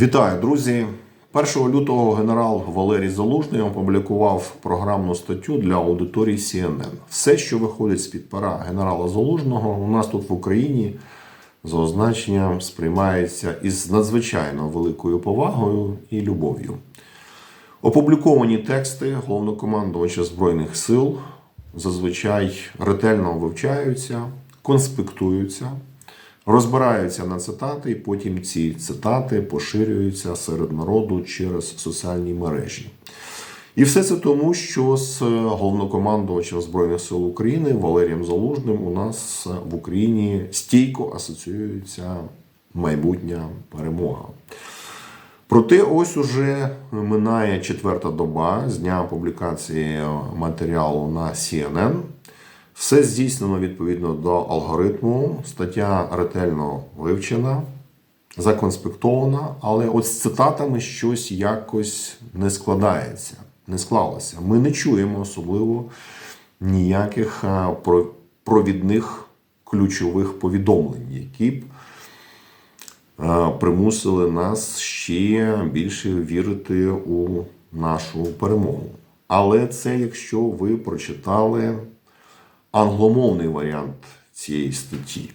Вітаю, друзі! 1 лютого генерал Валерій Залужний опублікував програмну статтю для аудиторії CNN. Все, що виходить з-під пера генерала Залужного, у нас тут в Україні за означенням сприймається із надзвичайно великою повагою і любов'ю. Опубліковані тексти головнокомандувача Збройних сил зазвичай ретельно вивчаються, конспектуються, розбираються на цитати, і потім ці цитати поширюються серед народу через соціальні мережі. І все це тому, що з головнокомандувачем Збройних сил України Валерієм Залужним у нас в Україні стійко асоціюється майбутня перемога. Проте ось уже минає четверта доба з дня публікації матеріалу на CNN. Все здійснено відповідно до алгоритму. Стаття ретельно вивчена, законспектована, але от з цитатами щось якось не складається, не склалося. Ми не чуємо особливо ніяких про- провідних ключових повідомлень, які б е, примусили нас ще більше вірити у нашу перемогу. Але це якщо ви прочитали англомовний варіант цієї статті.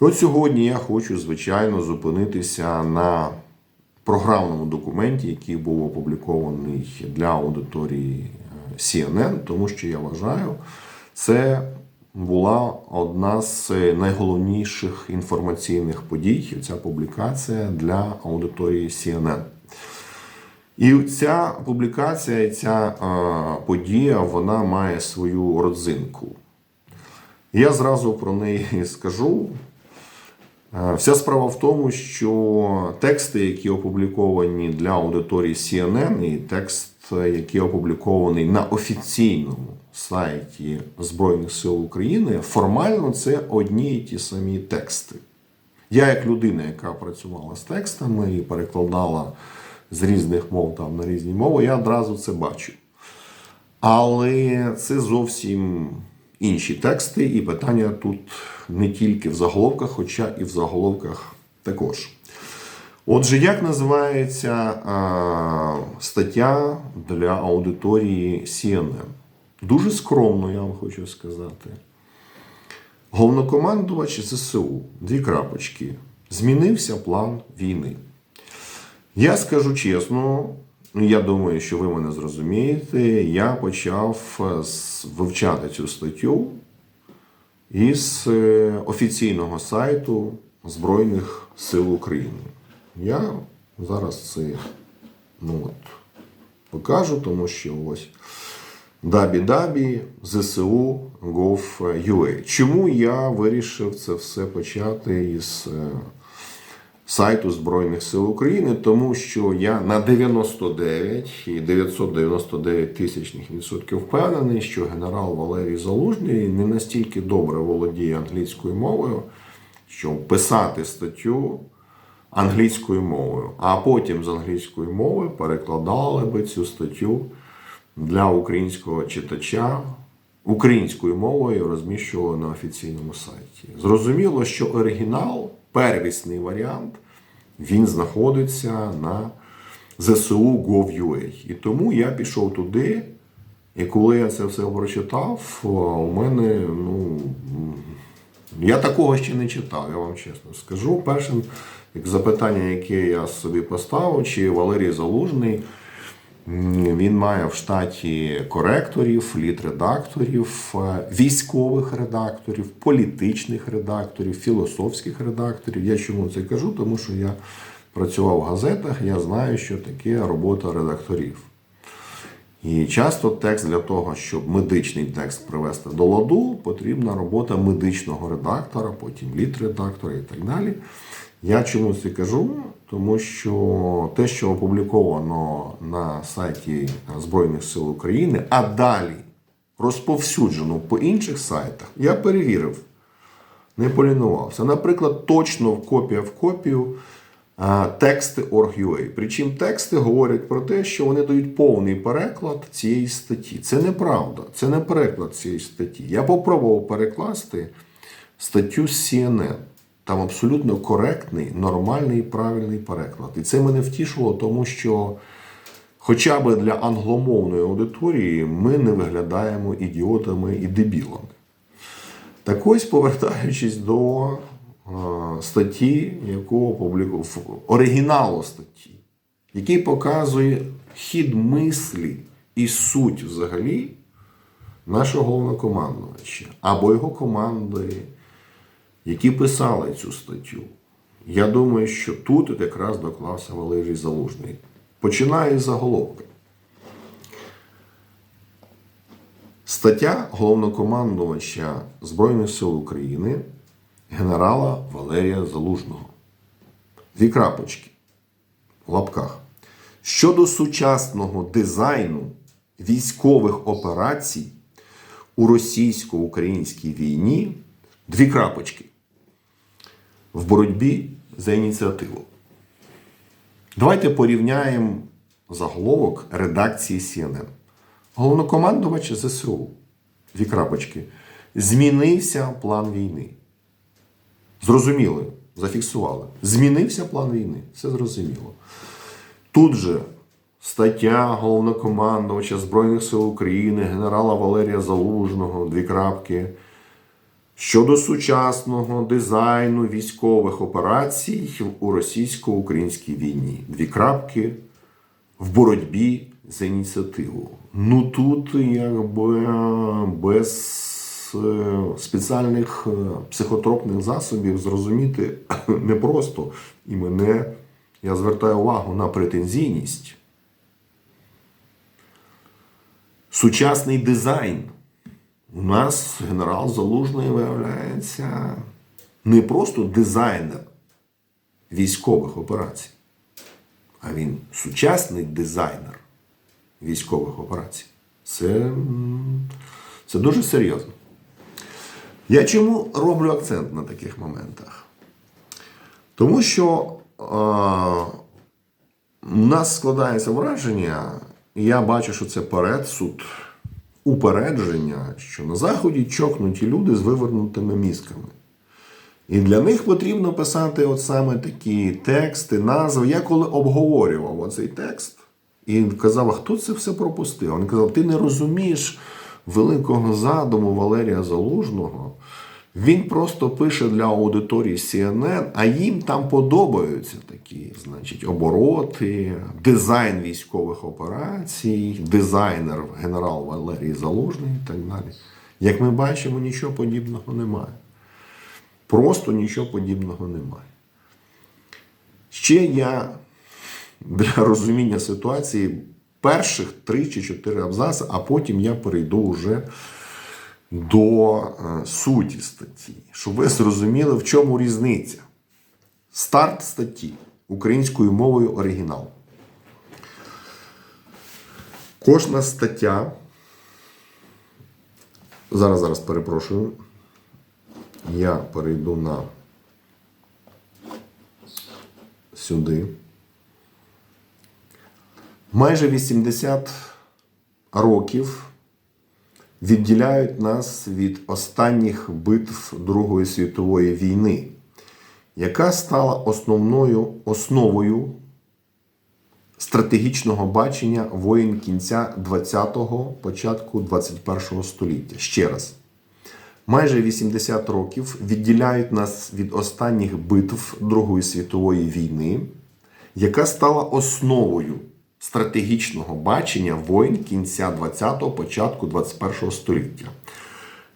От сьогодні я хочу, звичайно, зупинитися на програмному документі, який був опублікований для аудиторії е, CNN, тому що я вважаю, це була одна з найголовніших інформаційних подій, ця публікація для аудиторії CNN. І ця публікація, і ця е, подія, вона має свою родзинку. Я зразу про неї скажу. Е, Вся справа в тому, що тексти, які опубліковані для аудиторії CNN, і текст, який опублікований на офіційному сайті Збройних сил України, формально це одні і ті самі тексти. Я, як людина, яка працювала з текстами і перекладала з різних мов там на різні мови, я одразу це бачу. Але це зовсім інші тексти, і питання тут не тільки в заголовках, хоча і в заголовках також. Отже, як називається а, стаття для аудиторії CNN? Дуже скромно, я вам хочу сказати. Головнокомандувач ЗСУ, дві крапочки. Змінився план війни. Я скажу чесно, ну, я думаю, що ви мене зрозумієте. Я почав е, вивчати цю статтю із е, офіційного сайту Збройних сил України. Я зараз це ну, от, покажу, тому що ось дабі-дабі ЗСУ Gov.ua. Чому я вирішив це все почати із е, сайту Збройних сил України? Тому що я на 99 і 999 тисячних відсотків впевнений, що генерал Валерій Залужний не настільки добре володіє англійською мовою, щоб писати статтю англійською мовою, а потім з англійської мови перекладали би цю статтю для українського читача українською мовою розміщували на офіційному сайті. Зрозуміло, що оригінал, первісний варіант, він знаходиться на ЗСУ Gov.ua. І тому я пішов туди, і коли я це все прочитав, у мене, ну, я такого ще не читав, я вам чесно скажу. Першим як запитання, яке я собі поставив, чи Валерій Залужний. Він має в штаті коректорів, літредакторів, е, військових редакторів, політичних редакторів, філософських редакторів. Я чому це кажу? Тому що я працював в газетах, я знаю, що таке робота редакторів. І часто текст для того, щоб медичний текст привести до ладу, потрібна робота медичного редактора, потім літредактора і так далі. Я чому це кажу? Тому що те, що опубліковано на сайті Збройних сил України, а далі розповсюджено по інших сайтах, я перевірив, не полінувався. Наприклад, точно в копія в копію тексти Org.ua. Причому тексти говорять про те, що вони дають повний переклад цієї статті. Це неправда, це не переклад цієї статті. Я попробував перекласти статтю з CNN. Там абсолютно коректний, нормальний і правильний переклад. І це мене втішило, тому що хоча б для англомовної аудиторії ми не виглядаємо ідіотами і дебілами. Так ось, повертаючись до е, статті, яку опублікував оригіналу статті, який показує хід мислі і суть взагалі нашого головнокомандувача або його команди, які писали цю статтю. Я думаю, що тут якраз доклався Валерій Залужний. Починає з заголовка. Стаття головнокомандувача Збройних сил України генерала Валерія Залужного. Дві крапочки в лапках. Щодо сучасного дизайну військових операцій у російсько-українській війні, дві крапочки в боротьбі за ініціативу. Давайте порівняємо заголовок редакції CNN. Головнокомандувач ЗСУ, дві крапочки, змінився план війни. Зрозуміли, зафіксували. Змінився план війни. Все зрозуміло. Тут же стаття головнокомандувача Збройних сил України, генерала Валерія Залужного, дві крапки. Щодо сучасного дизайну військових операцій у російсько-українській війні. Дві крапки в боротьбі за ініціативу. Ну тут якби без е, спеціальних е, психотропних засобів зрозуміти непросто. І мене я звертаю увагу на претензійність. Сучасний дизайн. У нас генерал Залужний виявляється не просто дизайнер військових операцій, а він сучасний дизайнер військових операцій. Це, це дуже серйозно. Я чому роблю акцент на таких моментах? Тому що е, у нас складається враження, і я бачу, що це передсуд, упередження, що на Заході чокнуті люди з вивернутими мізками. І для них потрібно писати от саме такі тексти, назви. Я коли обговорював оцей текст і казав, а хто це все пропустив? Він казав, ти не розумієш великого задуму Валерія Залужного. Він просто пише для аудиторії CNN, а їм там подобаються такі, значить, обороти, дизайн військових операцій, дизайнер генерал Валерій Залужний і так далі. Як ми бачимо, нічого подібного немає. Просто нічого подібного немає. Ще я для розуміння ситуації перших три чи чотири абзаци, а потім я перейду вже до е, суті статті, щоб ви зрозуміли, в чому різниця. Старт статті українською мовою оригінал. Кожна стаття. Зараз, зараз перепрошую. Я перейду на сюди. Майже 80 років відділяють нас від останніх битв Другої світової війни, яка стала основною основою стратегічного бачення воїн кінця 20-го, початку 21-го століття. Ще раз. Майже 80 років відділяють нас від останніх битв Другої світової війни, яка стала основою стратегічного бачення воїн кінця 20-го, початку 21-го століття.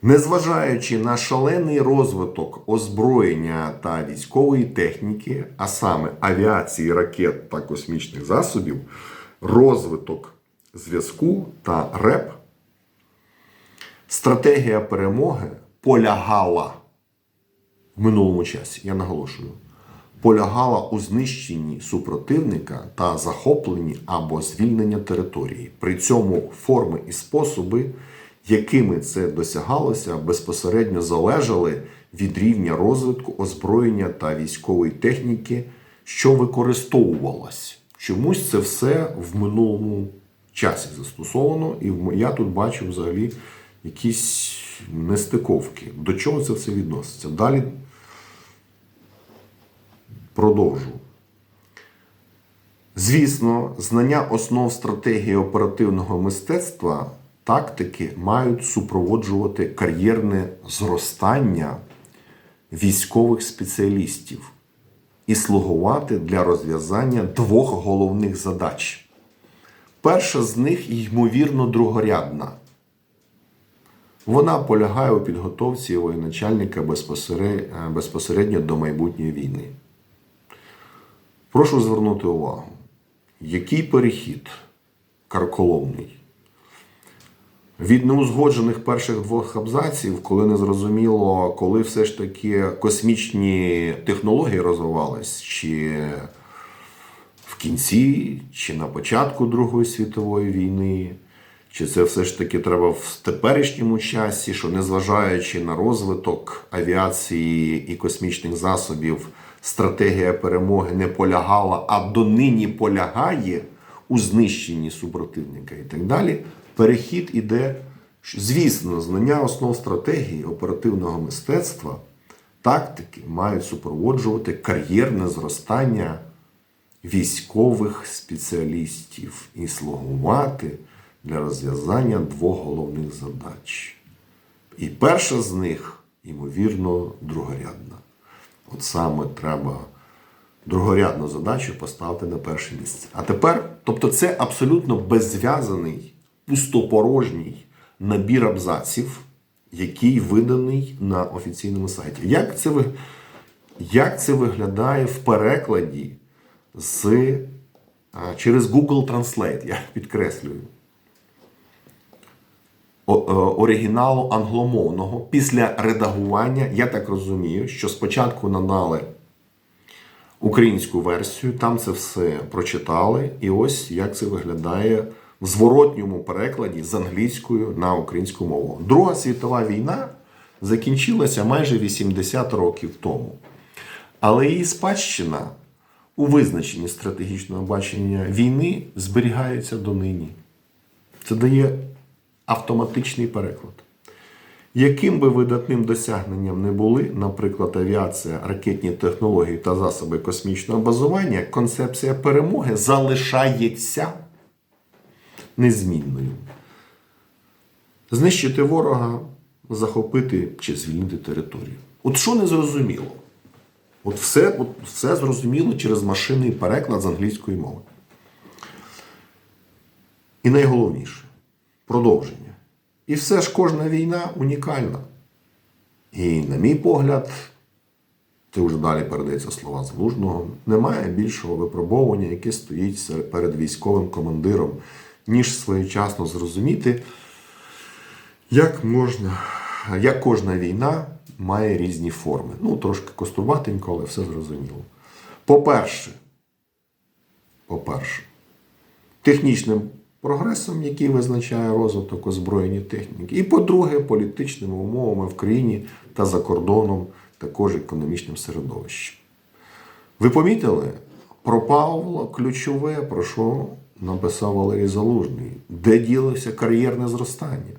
Незважаючи на шалений розвиток озброєння та військової техніки, а саме авіації, ракет та космічних засобів, розвиток зв'язку та РЕП, стратегія перемоги полягала в минулому часі, я наголошую, полягала у знищенні супротивника та захопленні або звільнення території. При цьому форми і способи, якими це досягалося, безпосередньо залежали від рівня розвитку озброєння та військової техніки, що використовувалась. Чомусь це все в минулому часі застосовано, і я тут бачу взагалі якісь нестиковки. До чого це все відноситься? Далі Продовжу. Звісно, знання основ стратегії оперативного мистецтва, тактики мають супроводжувати кар'єрне зростання військових спеціалістів і слугувати для розв'язання двох головних задач. Перша з них, ймовірно, другорядна. Вона полягає у підготовці воєначальника безпосередньо до майбутньої війни. Прошу звернути увагу, який перехід карколомний? Від неузгоджених перших двох абзаців, коли не зрозуміло, коли все ж таки космічні технології розвивались, чи в кінці, чи на початку Другої світової війни, чи це все ж таки треба в теперішньому часі, що незважаючи на розвиток авіації і космічних засобів, стратегія перемоги не полягала, а донині полягає у знищенні супротивника і так далі. Перехід іде, звісно, знання основ стратегії оперативного мистецтва, тактики мають супроводжувати кар'єрне зростання військових спеціалістів і слугувати для розв'язання двох головних задач. І перша з них, ймовірно, другорядна. От саме треба другорядну задачу поставити на перше місце. А тепер, тобто, це абсолютно беззв'язаний, пустопорожній набір абзаців, який виданий на офіційному сайті. Як це, як це виглядає в перекладі з, через Google Translate, я підкреслюю. Е, Оригіналу англомовного після редагування, я так розумію, що спочатку надали українську версію, там це все прочитали, і ось як це виглядає в зворотньому перекладі з англійською на українську мову. Друга світова війна закінчилася майже 80 років тому. Але її спадщина у визначенні стратегічного бачення війни зберігається донині. Це дає автоматичний переклад. Яким би видатним досягненням не були, наприклад, авіація, ракетні технології та засоби космічного базування, концепція перемоги залишається незмінною. Знищити ворога, захопити чи звільнити територію. От що не зрозуміло? От все, от все зрозуміло через машинний переклад з англійської мови. І найголовніше продовження. І все ж кожна війна унікальна. І, на мій погляд, це вже далі передається слова Залужного, немає більшого випробовування, яке стоїть перед військовим командиром, ніж своєчасно зрозуміти, як можна, як кожна війна має різні форми. Ну, трошки кострубатенько, але все зрозуміло. По-перше, по-перше, технічним прогресом, який визначає розвиток озброєння техніки, і по-друге, політичними умовами в країні та за кордоном, також економічним середовищем. Ви помітили? Пропало ключове, про що написав Валерій Залужний, де ділося кар'єрне зростання.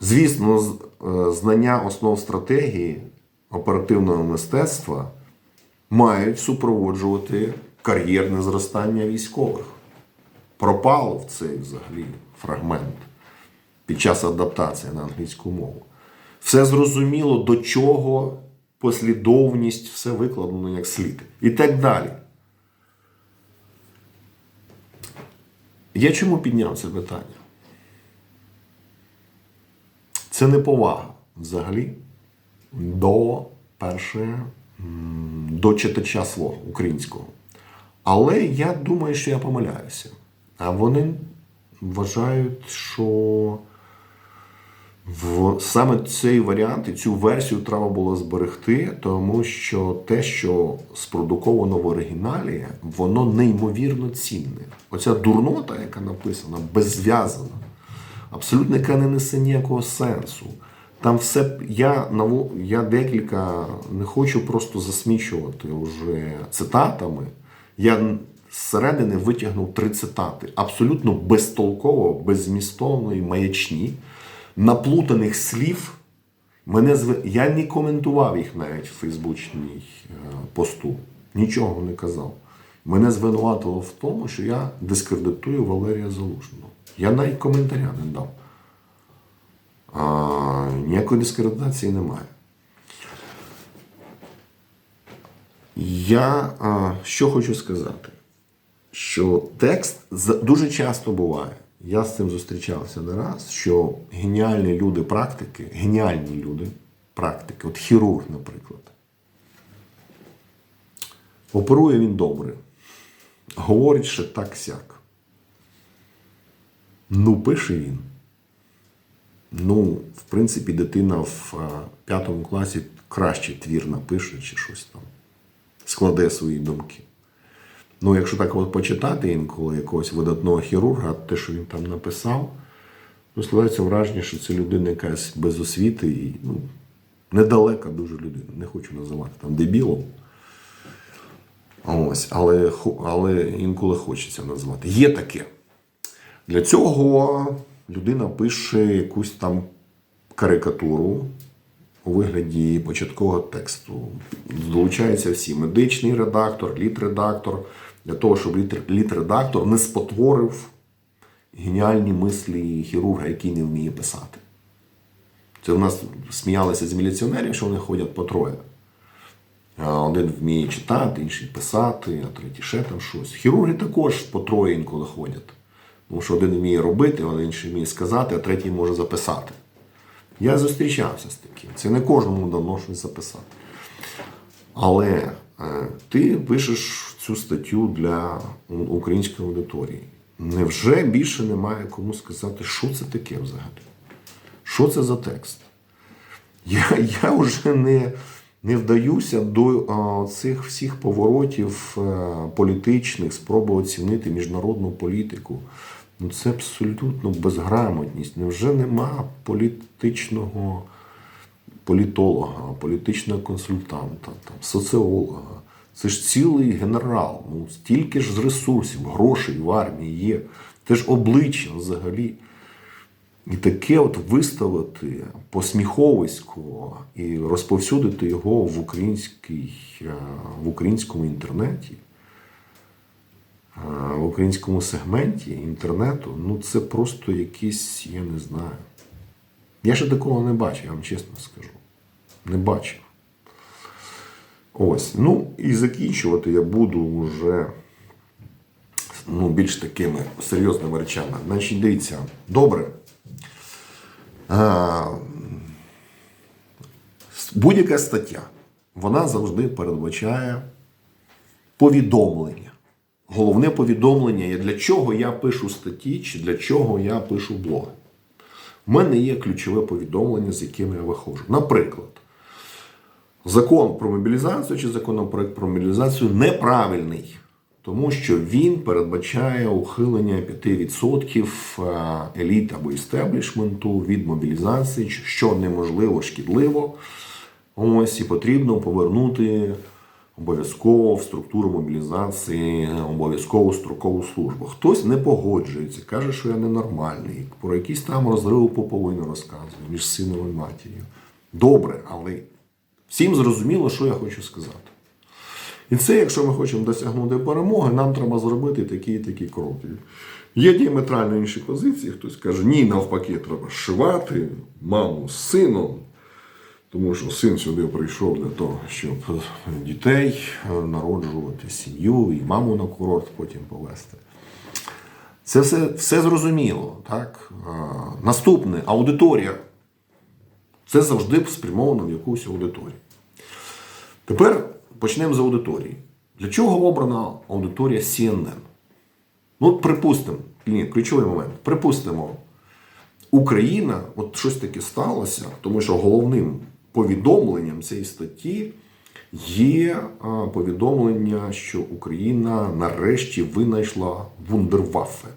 Звісно, е, знання основ стратегії оперативного мистецтва мають супроводжувати кар'єрне зростання військових. Пропало в цей взагалі фрагмент під час адаптації на англійську мову. Все зрозуміло, до чого послідовність, все викладено як слід. І так далі. Я чому підняв це питання? Це неповага взагалі до перше, м, до читача свого українського. Але я думаю, що я помиляюся. А вони вважають, що в саме цей варіант і цю версію треба було зберегти, тому що те, що спродуковано в оригіналі, воно неймовірно цінне. Оця дурнота, яка написана, беззв'язана, абсолютно яка не несе ніякого сенсу. Там все я я декілька не хочу просто засмічувати вже цитатами. Я зсередини витягнув три цитати абсолютно безтолково, беззмістовної маячні, наплутаних слів Мене зв... Я не коментував їх навіть в Фейсбучній е, посту. Нічого не казав. Мене звинуватило в тому, що я дискредитую Валерія Залужного. Я навіть коментаря не дав. А, ніякої дискредитації немає. Я що хочу сказати, що текст дуже часто буває. Я з цим зустрічався не раз, що геніальні люди практики, геніальні люди практики, от хірург, наприклад, оперує він добре, говорить ще так сяк. Ну, пише він. Ну, в принципі, дитина в п'ятому класі краще твір напише чи щось там, складе свої думки. Ну, якщо так от почитати інколи якогось видатного хірурга, те, що він там написав, ну, складається враження, що це людина якась без освіти і ну, недалека дуже людина. Не хочу називати там дебілом. Ось, але, але інколи хочеться назвати. Є таке. Для цього людина пише якусь там карикатуру у вигляді початкового тексту. Долучаються всі медичний редактор, літредактор, для того, щоб літредактор не спотворив геніальні мислі хірурга, який не вміє писати. Це в нас сміялися з міліціонерів, що вони ходять по троє. Один вміє читати, інший писати, а третій ще там щось. Хірурги також по троє інколи ходять. Тому що один вміє робити, а інший вміє сказати, а третій може записати. Я зустрічався з таким. Це не кожному дано щось записати. Але е, ти пишеш цю статтю для української аудиторії. Невже більше немає кому сказати, що це таке взагалі? Що це за текст? Я, я вже не, не вдаюся до а, цих всіх поворотів е, політичних, спроби оцінити міжнародну політику. Ну це абсолютно безграмотність. Невже нема політичного політолога, політичного консультанта, там, соціолога? Це ж цілий генерал. Ну, стільки ж з ресурсів, грошей в армії є. Це ж обличчя взагалі. І таке от виставити посміховисько і розповсюдити його в, е, в українському інтернеті, в українському сегменті інтернету, ну це просто якийсь, я не знаю. Я ще такого не бачив, я вам чесно скажу. Не бачив. Ось. Ну і закінчувати я буду вже ну, більш такими серйозними речами. Значить, дивіться, добре. Будь-яка стаття, вона завжди передбачає повідомлення. Головне повідомлення є, для чого я пишу статті чи для чого я пишу блоги. У мене є ключове повідомлення, з яким я виходжу. Наприклад, закон про мобілізацію чи законопроект про мобілізацію неправильний, тому що він передбачає ухилення 5% е, еліт або істеблішменту від мобілізації, що неможливо шкідливо. Ось і потрібно повернути обов'язково в структуру мобілізації обов'язкову строкову службу. Хтось не погоджується, каже, що я ненормальний, про якісь там розриви поповини розказує між сином і матір'ю. Добре, але всім зрозуміло, що я хочу сказати. І це, якщо ми хочемо досягнути перемоги, нам треба зробити такі і такі кроки. Є діаметрально інші позиції. Хтось каже, ні, навпаки, треба зшивати маму з сином, тому що син сюди прийшов для того, щоб дітей е, народжувати, сім'ю і маму на курорт потім повезти. Це все, все зрозуміло. Так? Е, Наступне аудиторія. Це завжди спрямовано в якусь аудиторію. Тепер почнемо з аудиторії. Для чого обрана аудиторія CNN? Ну, припустимо, ні, ключовий момент. Припустимо, Україна, от щось таке сталося, тому що головним повідомленням цієї статті є повідомлення, що Україна нарешті винайшла вундерваффе.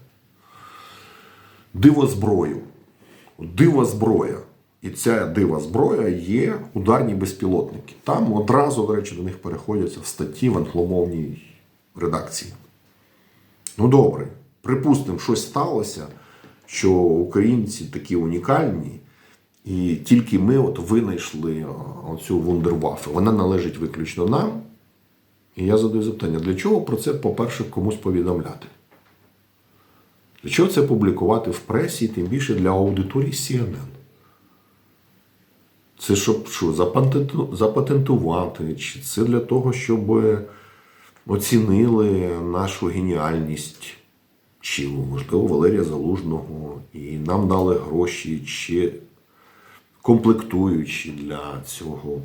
Дивозброю. Дива зброя. І ця дива зброя є ударні безпілотники. Там одразу, до речі, до них переходяться в статті в англомовній редакції. Ну добре, припустимо, щось сталося, що українці такі унікальні, І тільки ми от винайшли е, оцю вундерваффе. Вона належить виключно нам. І я задаю запитання, для чого про це, по-перше, комусь повідомляти? Для чого це публікувати в пресі, тим більше для аудиторії CNN? Це щоб що, запатентувати, чи це для того, щоб оцінили нашу геніальність, чи, можливо, Валерія Залужного, і нам дали гроші, чи комплектуючі для цього,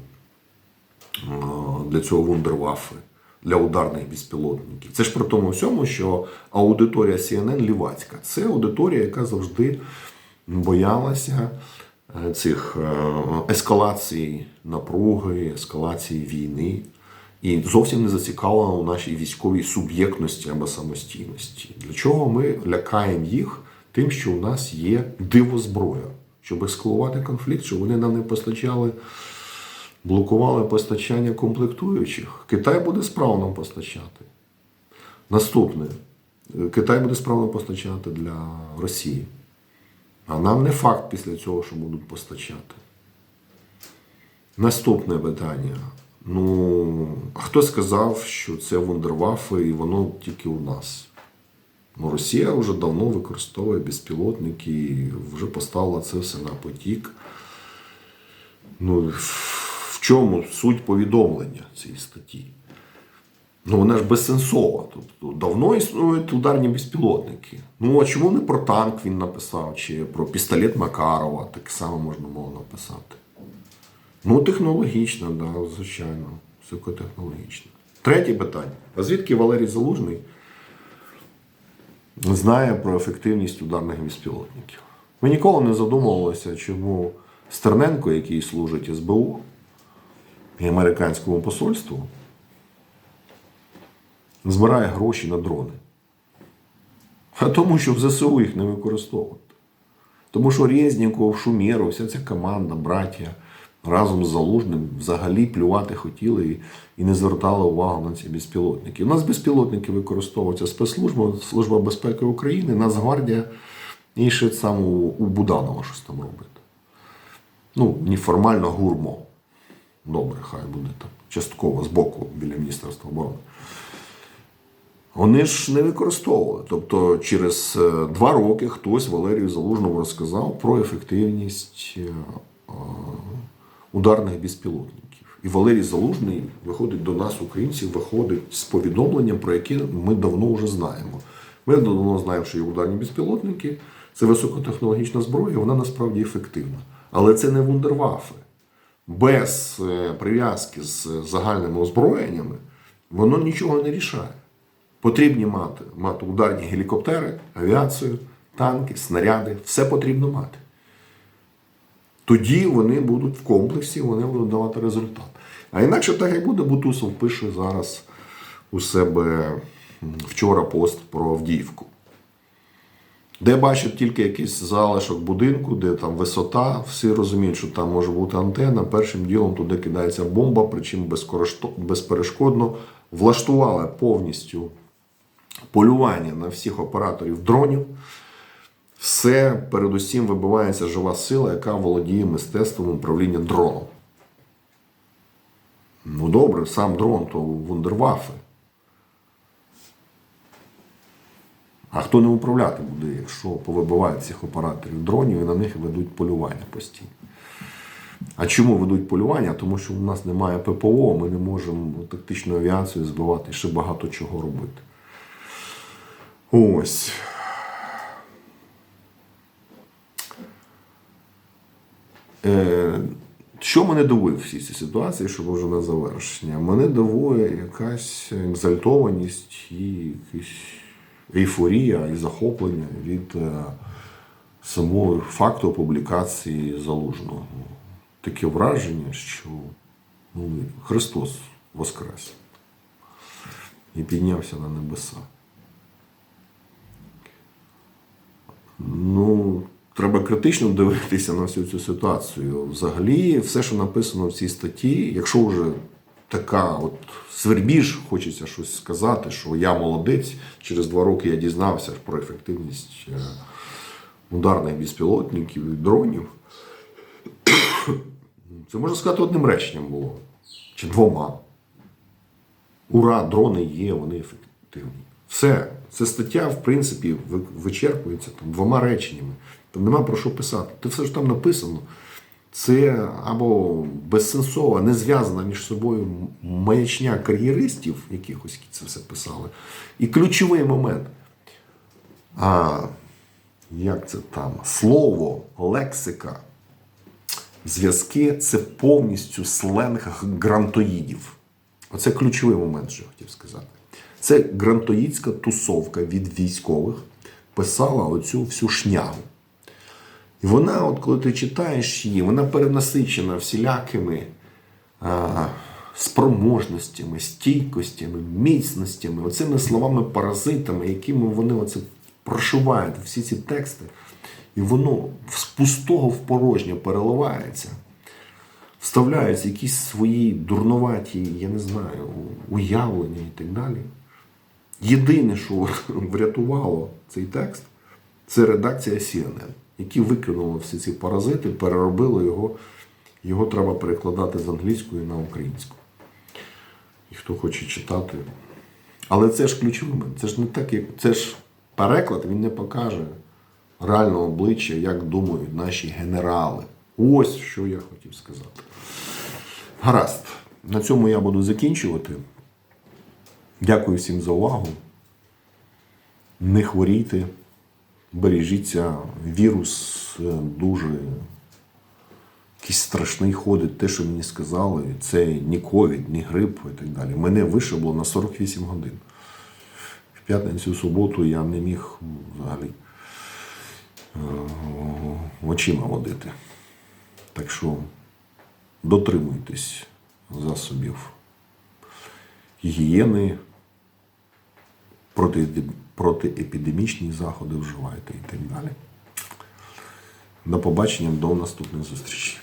для цього вундерваффи, для ударних безпілотників. Це ж при тому всьому, що аудиторія CNN лівацька. Це аудиторія, яка завжди боялася е, цих е, ескалацій напруги, ескалації війни. І зовсім не зацікавлена у нашій військовій суб'єктності або самостійності. Для чого ми лякаємо їх тим, що у нас є дивозброя, щоб ескалувати конфлікт, щоб вони нам не постачали, блокували постачання комплектуючих. Китай буде справно постачати. Наступне. Китай буде справно постачати для Росії. А нам не факт після цього, що будуть постачати. Наступне питання. Ну, а хто сказав, що це вундерваффе і воно тільки у нас? Ну, Росія вже давно використовує безпілотники, вже поставила це все на потік. Ну, в чому суть повідомлення цієї статті? Ну, вона ж безсенсова. Тобто давно існують ударні безпілотники. Ну, а чому не про танк він написав, чи про пістолет Макарова, так само можна було написати. Ну, технологічно, да, звичайно. Високотехнологічно. Третє питання. А звідки Валерій Залужний знає про ефективність ударних безпілотників? Ми ніколи не задумувалися, чому Стерненко, який служить СБУ і американському посольству, збирає гроші на дрони. А тому, що в ЗСУ їх не використовують. Тому що Резніков, Шумєров, вся ця команда, браття разом з Залужним взагалі плювати хотіли і, і не звертали увагу на ці безпілотники. У нас безпілотники використовуються спецслужба, Служба безпеки України, Нацгвардія і ще сам у, у Буданова щось там робить. Ну, неформально гурмо. Добре, хай буде там. Частково з боку біля Міністерства оборони. Вони ж не використовували. Тобто, через е, два роки хтось Валерію Залужному розказав про ефективність е, е, ударних безпілотників. І Валерій Залужний виходить до нас, українців, виходить з повідомленням, про яке ми давно вже знаємо. Ми давно знаємо, що є ударні безпілотники, це високотехнологічна зброя, вона насправді ефективна. Але це не вундервафи. Без е, прив'язки з загальними озброєннями воно нічого не рішає. Потрібні мати, мати ударні гелікоптери, авіацію, танки, снаряди, все потрібно мати. Тоді вони будуть в комплексі, вони будуть давати результат. А інакше так як буде, Бутусов пише зараз у себе вчора пост про Авдіївку. Де бачать тільки якийсь залишок будинку, де там висота, всі розуміють, що там може бути антенна. Першим ділом туди кидається бомба, причому безперешкодно влаштували повністю полювання на всіх операторів дронів. Все передусім вибивається жива сила, яка володіє мистецтвом управління дроном. Ну добре, сам дрон то вундервафи. А хто не управляти буде, якщо повибивають цих операторів дронів і на них ведуть полювання постійно? А чому ведуть полювання? Тому що у нас немає ППО, ми не можемо тактичну авіацію збивати і ще багато чого робити. Ось. Що мене дивує в цій ситуації, щоб вже на завершення? Мене дивує якась екзальтованість і якась ейфорія і захоплення від е, самого факту публікації залужного. Таке враження, що ну, Христос Воскрес і піднявся на небеса. Ну, треба критично дивитися на всю цю ситуацію. Взагалі, все, що написано в цій статті, якщо вже така от свербіж, хочеться щось сказати, що я молодець, через два роки я дізнався про ефективність е, ударних безпілотників і дронів. Це можна сказати одним реченням було. Чи двома. Ура, дрони є, вони ефективні. Все. Це стаття, в принципі, вичерпується там, двома реченнями. Там нема про що писати. Те все ж там написано. Це або безсенсова, не зв'язана між собою маячня кар'єристів, якихось, які це все писали. І ключовий момент. А, як це там? Слово, лексика, зв'язки це повністю сленг грантоїдів. Оце ключовий момент, що я хотів сказати. Це грантоїдська тусовка від військових писала оцю всю шнягу. І вона, от коли ти читаєш її, вона перенасичена всілякими а, спроможностями, стійкостями, міцностями, оцими словами-паразитами, якими вони оце прошивають всі ці тексти, і воно з пустого в порожнє переливається, вставляються якісь свої дурноваті, я не знаю, уявлення і так далі. Єдине, що врятувало цей текст, це редакція CNN, які викинули всі ці паразити, переробили його. Його треба перекладати з англійської на українську. І хто хоче читати. Але це ж ключовий момент. Це ж не так, як це ж переклад, він не покаже реального обличчя, як думають наші генерали. Ось що я хотів сказати. Гаразд. На цьому я буду закінчувати. Дякую всім за увагу. Не хворійте, бережіться. Вірус е, дуже якийсь страшний ходить. Те, що мені сказали, це ні ковід, ні грип і так далі. Мене вишибло на 48 годин. В п'ятницю, в суботу я не міг взагалі е, очима водити. Так що дотримуйтесь засобів гігієни, проти, протиепідемічні заходи вживаєте і так далі. До побачення, до наступних зустрічей.